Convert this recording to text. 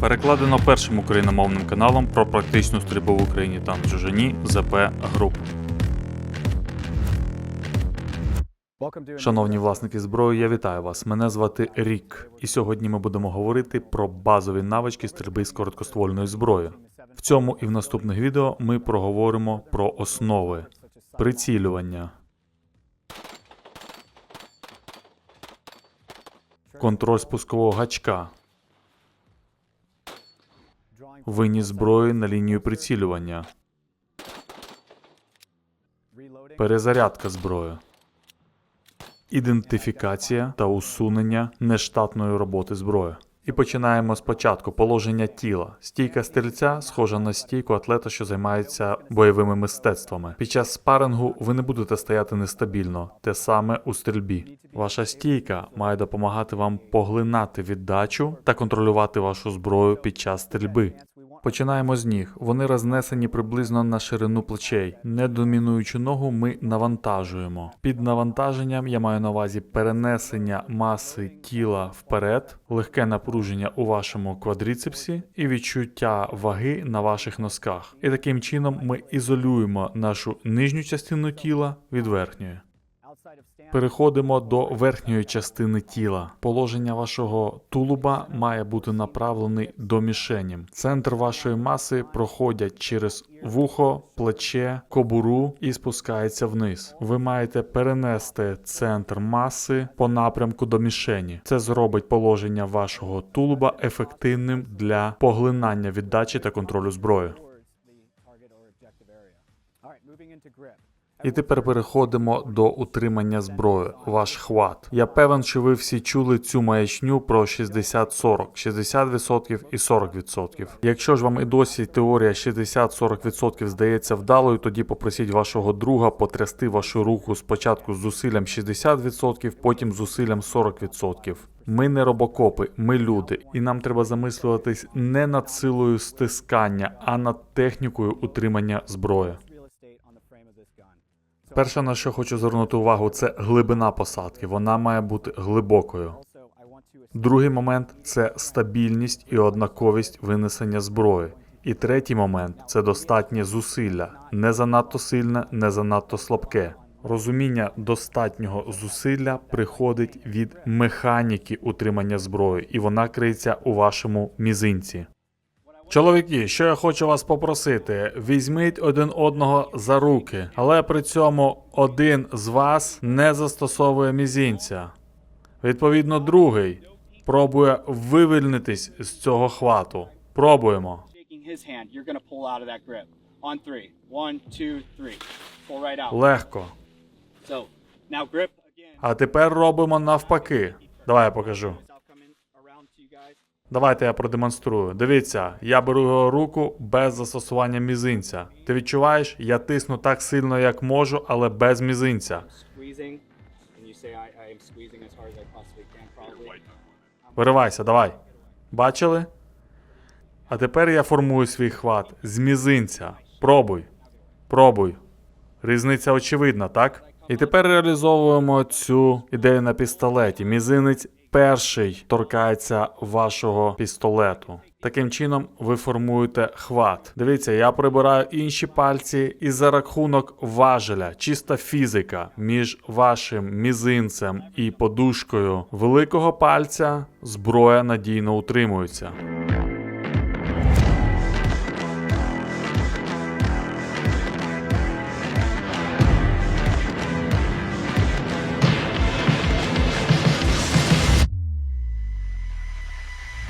Перекладено першим україномовним каналом про практичну стрільбу в Україні та на чужині ЗП Груп. Шановні власники зброї, я вітаю вас. Мене звати Рік, і сьогодні ми будемо говорити про базові навички стрільби з короткоствольної зброї. В цьому і в наступних відео ми проговоримо про основи прицілювання, контроль спускового гачка, виніс зброю на лінію прицілювання, перезарядка зброї, ідентифікація та усунення нештатної роботи зброї. І починаємо спочатку положення тіла. Стійка стрільця схожа на стійку атлета, що займається бойовими мистецтвами. Під час спарингу ви не будете стояти нестабільно, те саме у стрільбі. Ваша стійка має допомагати вам поглинати віддачу та контролювати вашу зброю під час стрільби. Починаємо з ніг. Вони рознесені приблизно на ширину плечей. Недомінуючу ногу ми навантажуємо. Під навантаженням я маю на увазі перенесення маси тіла вперед, легке напруження у вашому квадріцепсі і відчуття ваги на ваших носках. І таким чином ми ізолюємо нашу нижню частину тіла від верхньої. Переходимо до верхньої частини тіла. Положення вашого тулуба має бути направлений до мішені. Центр вашої маси проходять через вухо, плече, кобуру і спускається вниз. Ви маєте перенести центр маси по напрямку до мішені. Це зробить положення вашого тулуба ефективним для поглинання віддачі та контролю зброї. І тепер переходимо до утримання зброї. Ваш хват. Я певен, що ви всі чули цю маячню про 60-40, 60% і 40%. Якщо ж вам і досі теорія 60-40% здається вдалою, тоді попросіть вашого друга потрясти вашу руку спочатку з зусиллям 60%, потім з зусиллям 40%. Ми не робокопи, ми люди, і нам треба замислюватись не над силою стискання, а над технікою утримання зброї. Перше, на що хочу звернути увагу, це глибина посадки. Вона має бути глибокою. Другий момент це стабільність і однаковість винесення зброї. І третій момент це достатнє зусилля, не занадто сильне, не занадто слабке. Розуміння достатнього зусилля приходить від механіки утримання зброї, і вона криється у вашому мізинці. Чоловіки, що я хочу вас попросити, візьміть один одного за руки, але при цьому один з вас не застосовує мізинця. Відповідно, другий пробує вивільнитись з цього хвату. Пробуємо. Легко. А тепер робимо навпаки. Давай я покажу. Давайте я продемонструю. Дивіться, я беру його руку без застосування мізинця. Ти відчуваєш? Я тисну так сильно, як можу, але без мізинця. Виривайся, давай. Бачили? А тепер я формую свій хват з мізинця. Пробуй. Пробуй. Різниця очевидна, так? І тепер реалізовуємо цю ідею на пістолеті. Мізинець перший торкається вашого пістолету. Таким чином ви формуєте хват. Дивіться, я прибираю інші пальці, і за рахунок важеля, чиста фізика між вашим мізинцем і подушкою великого пальця зброя надійно утримується.